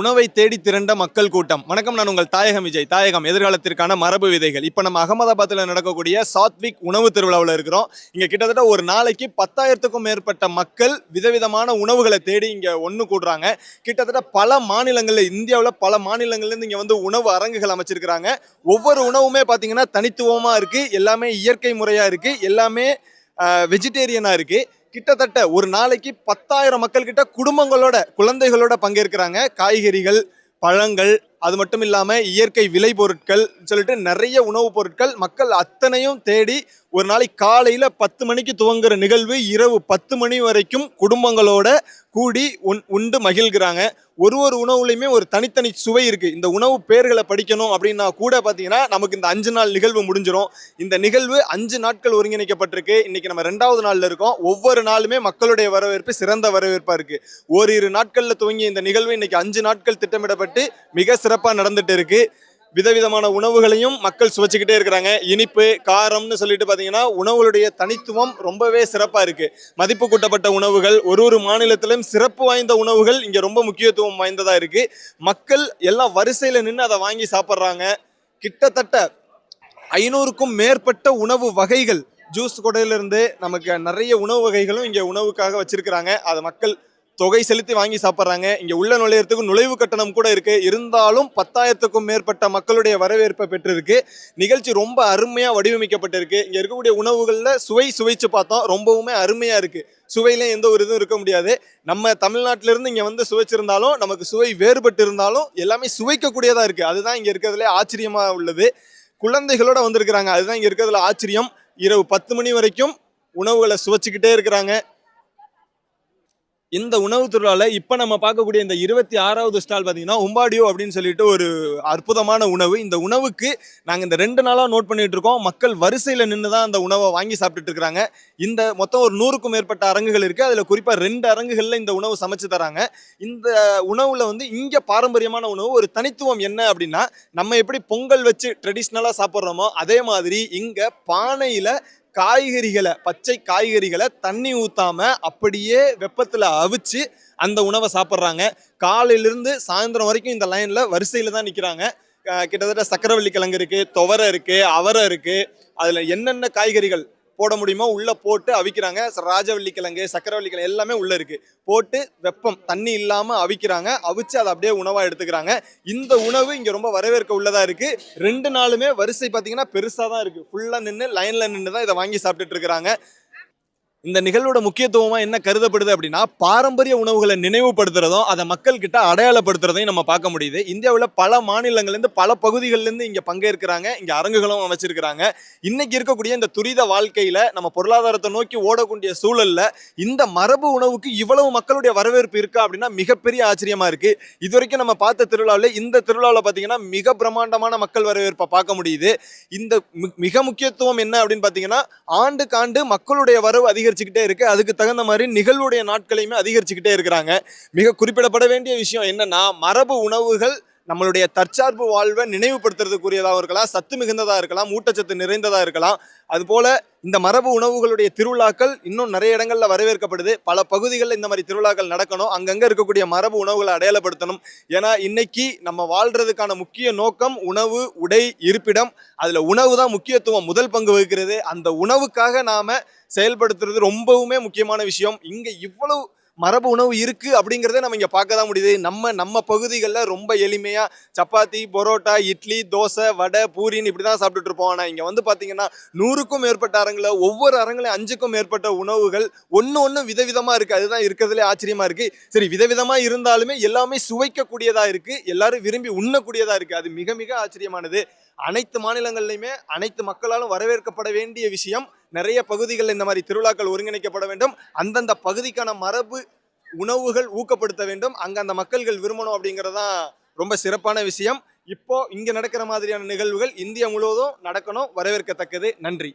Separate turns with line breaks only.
உணவை தேடி திரண்ட மக்கள் கூட்டம். வணக்கம் நான் உங்கள் தாயகம் விஜய். தாயகம் எதிர்காலத்திற்கான மரபு விதைகள். இப்போ நம்ம அகமதாபாத்தில் நடக்கக்கூடிய சாத்விக் உணவு திருவிழாவில் இருக்கிறோம். இங்கே கிட்டத்தட்ட ஒரு நாளைக்கு பத்தாயிரத்துக்கும் மேற்பட்ட மக்கள் விதவிதமான உணவுகளை தேடி இங்கே ஒன்று கூடுறாங்க. கிட்டத்தட்ட பல மாநிலங்களில் இந்தியாவில் பல மாநிலங்கள்லேருந்து இங்கே வந்து உணவு அரங்குகள் அமைச்சிருக்கிறாங்க. ஒவ்வொரு உணவுமே பார்த்தீங்கன்னா தனித்துவமாக இருக்குது எல்லாமே இயற்கை முறையாக இருக்குது எல்லாமே வெஜிடேரியனாக இருக்குது கிட்டத்தட்ட ஒரு நாளைக்கு பத்தாயிரம் மக்கள் கிட்ட குடும்பங்களோட குழந்தைகளோட பங்கேற்கிறாங்க. காய்கறிகள் பழங்கள் அது மட்டும் இல்லாமல் இயற்கை விலை பொருட்கள் சொல்லிட்டு நிறைய உணவுப் பொருட்கள் மக்கள் அத்தனையும் தேடி ஒரு நாளைக்கு காலையில் பத்து மணிக்கு துவங்குற நிகழ்வு இரவு பத்து மணி வரைக்கும் குடும்பங்களோட கூடி உண் உண்டு மகிழ்கிறாங்க. ஒரு ஒரு உணவுலையுமே ஒரு தனித்தனி சுவை இருக்குது இந்த உணவு பேர்களை படிக்கணும் அப்படின்னா கூட பார்த்தீங்கன்னா நமக்கு இந்த அஞ்சு நாள் நிகழ்வு முடிஞ்சிடும் இந்த நிகழ்வு அஞ்சு நாட்கள் ஒருங்கிணைக்கப்பட்டிருக்கு. இன்றைக்கி நம்ம ரெண்டாவது நாளில் இருக்கோம். ஒவ்வொரு நாளுமே மக்களுடைய வரவேற்பு சிறந்த வரவேற்பாக இருக்குது ஓரிரு நாட்களில் துவங்கிய இந்த நிகழ்வு இன்னைக்கு அஞ்சு நாட்கள் திட்டமிடப்பட்டு மிக சிறப்பாக நடந்துட்டு இருக்குது விதவிதமான உணவுகளையும் மக்கள் சுவைச்சிக்கிட்டே இருக்கிறாங்க. இனிப்பு காரம்னு சொல்லிட்டு பார்த்தீங்கன்னா உணவுகளுடைய தனித்துவம் ரொம்பவே சிறப்பாக இருக்கு. மதிப்பு கூட்டப்பட்ட உணவுகள் ஒரு ஒரு மாநிலத்திலும் சிறப்பு வாய்ந்த உணவுகள் இங்கே ரொம்ப முக்கியத்துவம் வாய்ந்ததாக இருக்கு. மக்கள் எல்லாம் வரிசையில் நின்று அதை வாங்கி சாப்பிட்றாங்க. கிட்டத்தட்ட ஐநூறுக்கும் மேற்பட்ட உணவு வகைகள் ஜூஸ் கொடையிலிருந்து நமக்கு நிறைய உணவு வகைகளும் இங்கே உணவுக்காக வச்சிருக்கிறாங்க. அதை மக்கள் தொகை செலுத்தி வாங்கி சாப்பிட்றாங்க. இங்கே உள்ள நுழையறதுக்கு நுழைவு கட்டணம் கூட இருக்குது இருந்தாலும் பத்தாயிரத்துக்கும் மேற்பட்ட மக்களுடைய வரவேற்பை பெற்றிருக்கு. நிகழ்ச்சி ரொம்ப அருமையாக வடிவமைக்கப்பட்டிருக்கு. இங்கே இருக்கக்கூடிய உணவுகளில் சுவை சுவைச்சு பார்த்தோம். ரொம்பவுமே அருமையாக இருக்குது சுவையில எந்த ஒரு இதுவும் இருக்க முடியாது. நம்ம தமிழ்நாட்டிலிருந்து இங்கே வந்து சுவைச்சிருந்தாலும் நமக்கு சுவை வேறுபட்டு இருந்தாலும் எல்லாமே சுவைக்கக்கூடியதாக இருக்குது அதுதான் இங்கே இருக்கிறதுலே ஆச்சரியமாக உள்ளது. குழந்தைகளோட வந்திருக்கிறாங்க. அதுதான் இங்கே இருக்கிறதுல ஆச்சரியம். இரவு பத்து மணி வரைக்கும் உணவுகளை சுவைச்சிக்கிட்டே இருக்கிறாங்க. இந்த உணவு திருவிழாவில் இப்போ நம்ம பார்க்கக்கூடிய இந்த இருபத்தி ஆறாவது ஸ்டால் பார்த்தீங்கன்னா உம்பாடியோ அப்படின்னு சொல்லிட்டு ஒரு அற்புதமான உணவு. இந்த உணவுக்கு நாங்கள் இந்த ரெண்டு நாளாக நோட் பண்ணிட்டு இருக்கோம். மக்கள் வரிசையில் நின்று தான் அந்த உணவை வாங்கி சாப்பிட்டுட்டு இருக்கிறாங்க. இந்த மொத்தம் ஒரு நூறுக்கும் மேற்பட்ட அரங்குகள் இருக்குது அதில் குறிப்பாக ரெண்டு அரங்குகளில் இந்த உணவு சமைச்சு தராங்க. இந்த உணவில் வந்து இங்கே பாரம்பரியமான உணவு ஒரு தனித்துவம் என்ன அப்படின்னா நம்ம எப்படி பொங்கல் வச்சு ட்ரெடிஷ்னலாக சாப்பிட்றோமோ அதே மாதிரி இங்கே பானையில் காய்கறிகளை பச்சை காய்கறிகளை தண்ணி ஊற்றாம அப்படியே வெப்பத்தில் அவிச்சு அந்த உணவை சாப்பிட்றாங்க. காலையிலிருந்து சாயந்தரம் வரைக்கும் இந்த லைனில் வரிசையில் தான் நிற்கிறாங்க கிட்டத்தட்ட சக்கரவள்ளி கிழங்கு இருக்குது துவரை இருக்குது அவரை இருக்குது அதில் என்னென்ன காய்கறிகள் போட முடியுமோ உள்ள போட்டு அவிக்கிறாங்க. ராஜவள்ளி கிழங்கு சக்கரவள்ளி கிழங்கு எல்லாமே உள்ள இருக்கு. போட்டு வெப்பம் தண்ணி இல்லாம அவிக்கிறாங்க. அவிச்சு அதை அப்படியே உணவா எடுத்துக்கிறாங்க. இந்த உணவு இங்க ரொம்ப வரவேற்க உள்ளதா இருக்கு. ரெண்டு நாளுமே வரிசை பாத்தீங்கன்னா பெருசா தான் இருக்கு. ஃபுல்லா நின்று லைன்ல நின்று தான் இதை வாங்கி சாப்பிட்டுட்டு இருக்கிறாங்க. இந்த நிகழ்வோட முக்கியத்துவமா என்ன கருதப்படுது அப்படின்னா பாரம்பரிய உணவுகளை நினைவுபடுத்துறதும் அதை மக்கள் கிட்ட அடையாளப்படுத்துறதையும் நம்ம பார்க்க முடியுது. இந்தியாவில் பல மாநிலங்கள்லேருந்து பல பகுதிகள்லேருந்து இங்கே பங்கேற்கிறாங்க. இங்கே அரங்குகளும் அமைச்சிருக்கிறாங்க. இன்னைக்கு இருக்கக்கூடிய இந்த துரித வாழ்க்கையில நம்ம பொருளாதாரத்தை நோக்கி ஓடக்கூடிய சூழல்ல இந்த மரபு உணவுக்கு இவ்வளவு மக்களுடைய வரவேற்பு இருக்கா அப்படின்னா மிகப்பெரிய ஆச்சரியமா இருக்கு. இது வரைக்கும் நம்ம பார்த்த திருவிழாவில் இந்த திருவிழாவில் பார்த்தீங்கன்னா மிக பிரம்மாண்டமான மக்கள் வரவேற்பை பார்க்க முடியுது. இந்த மிக முக்கியத்துவம் என்ன அப்படின்னு பார்த்தீங்கன்னா ஆண்டுக்காண்டு மக்களுடைய வரவு அதிகரிச்சுக்கிட்டே இருக்கு. அதுக்கு தகுந்த மாதிரி நிகழ்வுடைய நாட்களையுமே அதிகரிச்சுக்கிட்டே இருக்கிறாங்க. மிக குறிப்பிடப்பட வேண்டிய விஷயம் என்னன்னா மரபு உணவுகள் நம்மளுடைய தற்சார்பு வாழ்வை நினைவுபடுத்துறதுக்குரியதாக இருக்கலாம் சத்து மிகுந்ததாக இருக்கலாம் ஊட்டச்சத்து நிறைந்ததாக இருக்கலாம். அதுபோல இந்த மரபு உணவுகளுடைய திருவிழாக்கள் இன்னும் நிறைய இடங்களில் வரவேற்கப்படுது. பல பகுதிகளில் இந்த மாதிரி திருவிழாக்கள் நடக்கணும். அங்கங்கே இருக்கக்கூடிய மரபு உணவுகளை அடையாளப்படுத்தணும். ஏன்னா இன்னைக்கு நம்ம வாழ்கிறதுக்கான முக்கிய நோக்கம் உணவு உடை இருப்பிடம். அதில் உணவு தான் முக்கியத்துவம் முதல் பங்கு வகிக்கிறது. அந்த உணவுக்காக நாம் செயல்படுத்துறது ரொம்பவுமே முக்கியமான விஷயம். இங்கே இவ்வளவு மரபு உணவு இருக்குது அப்படிங்கிறத நம்ம இங்கே பார்க்க தான் முடியுது. நம்ம நம்ம பகுதிகளில் ரொம்ப எளிமையாக சப்பாத்தி பரோட்டா இட்லி தோசை வடை பூரின்னு இப்படி தான் சாப்பிட்டுட்டு இருப்போம். ஆனால் இங்கே வந்து பார்த்தீங்கன்னா நூறுக்கும் மேற்பட்ட அரங்கில் ஒவ்வொரு அரங்குலையும் அஞ்சுக்கும் மேற்பட்ட உணவுகள் ஒன்று ஒன்று விதவிதமாக இருக்குது அதுதான் இருக்கிறதுலே ஆச்சரியமாக இருக்குது சரி விதவிதமாக இருந்தாலுமே எல்லாமே சுவைக்கக்கூடியதாக இருக்குது எல்லாரும் விரும்பி உண்ணக்கூடியதாக இருக்குது அது மிக மிக ஆச்சரியமானது. அனைத்து மாநிலங்கள்லையுமே அனைத்து மக்களாலும் வரவேற்கப்பட வேண்டிய விஷயம் நிறைய பகுதிகளில் இந்த மாதிரி திருவிழாக்கள் ஒருங்கிணைக்கப்பட வேண்டும். அந்தந்த பகுதிக்கான மரபு உணவுகள் ஊக்கப்படுத்த வேண்டும். அங்கே அந்த மக்கள்கள் விரும்பணும் அப்படிங்கிறது தான் ரொம்ப சிறப்பான விஷயம். இப்போ இங்கே நடக்கிற மாதிரியான நிகழ்வுகள் இந்தியா முழுவதும் நடக்கணும். வரவேற்கத்தக்கது. நன்றி.